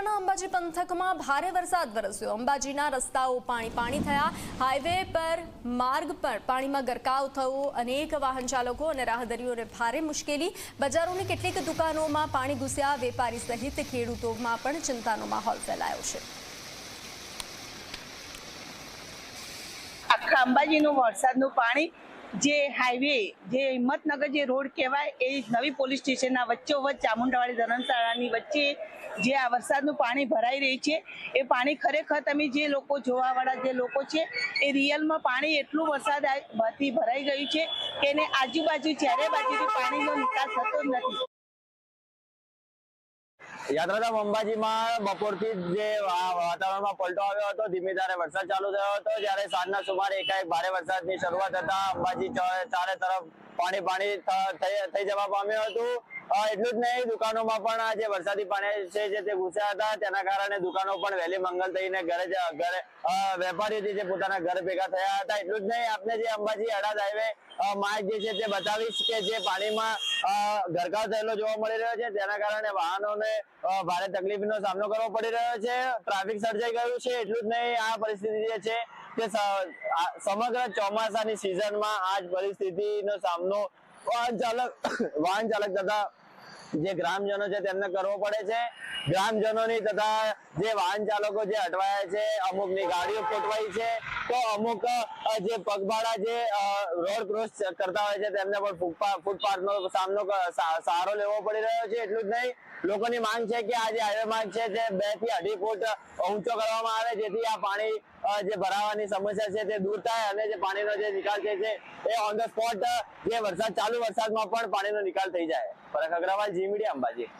બનાસકાંઠાના અંબાજી પંથકમાં ભારે વરસાદ વરસ્યો. અંબાજીના રસ્તાઓ પાણી પાણી થયા. હાઈવે પર માર્ગ પર પાણીમાં ગરકાવ થયો. અનેક વાહન ચાલકો અને રાહદરીઓને ભારે મુશ્કેલી. બજારોની કેટલીક દુકાનોમાં પાણી ઘૂસ્યા. વેપારી સહિત ખેડૂતોમાં પણ ચિંતાનો માહોલ ફેલાયો છે. અંબાજીનું વરસાદનું પાણી જે હાઈવે જે હિંમતનગર જે રોડ કહેવાય, એ નવી પોલીસ સ્ટેશનના વચ્ચોવચ્ચ ચામુંડાવાડી ધરમશાળાની વચ્ચે જે આ વરસાદનું પાણી ભરાઈ રહી છે, એ પાણી ખરેખર તમે જે લોકો જોવાવાળા જે લોકો છે, એ રિયલમાં પાણી એટલું વરસાદ ભરાઈ ગયું છે કે એને આજુબાજુ ચારે બાજુથી પાણીનો નિકાલ થતો જ નથી. યાત્રાધામ અંબાજીમાં બપોરથી જે વાતાવરણમાં પલટો આવ્યો હતો, ધીમે ધારે વરસાદ ચાલુ થયો હતો, જ્યારે સાંજના સુમારે એકાએક ભારે વરસાદની શરૂઆત થતા અંબાજી ચારે તરફ પાણી પાણી થઈ જવા પામ્યું હતું. એટલું જ નહીં, દુકાનોમાં પણ આ જે વરસાદી પાણી છે તે ઘૂસ્યા હતા, તેના કારણે દુકાનો પણ વહેલી મંગલ થઈને ઘરે વેપારીઓ જે પોતાના ઘર ભેગા થયા હતા, એટલું જ નહીં, આપને જે અંબાજી અડાદ હાઈવે માર્ગ જે છે તે બતાવીશ કે જે પાણીમાં ગરકાવ થયેલો જોવા મળી રહ્યો છે, તેના કારણે વાહનોને ભારે તકલીફનો સામનો કરવો પડી રહ્યો છે, ટ્રાફિક સર્જાઈ ગયું છે, એટલું જ નહીં, આ પરિસ્થિતિ જે છે કે સમગ્ર ચોમાસાની સિઝનમાં આ જ પરિસ્થિતિનો સામનો વાહન ચાલક તથા જે ગ્રામજનો છે તેમને કરવો પડે છે. ગ્રામજનોની તથા જે વાહન ચાલકો જે અટવાયા છે, અમુકની ગાડીઓ ખોટવાઈ છે, તો અમુક જે પગભાડા જે રોડ ક્રોસ કરતા હોય છે, તેમને પણ ફૂટપાથ નો સામનો સહારો લેવો પડી રહ્યો છે. એટલું જ નહીં, લોકોની માંગ છે કે આ જે હાઈવે માર્ગ છે તે બેથી અઢી ફૂટ ઊંચો કરવામાં આવે, જેથી આ પાણી જે ભરાવાની સમસ્યા છે તે દૂર થાય અને જે પાણીનો જે નિકાલ છે, એ ઓન ધ સ્પોટ જે વરસાદ ચાલુ વરસાદમાં પણ પાણીનો નિકાલ થઈ જાય. Parakh Agrawal, Zee media Ambaji.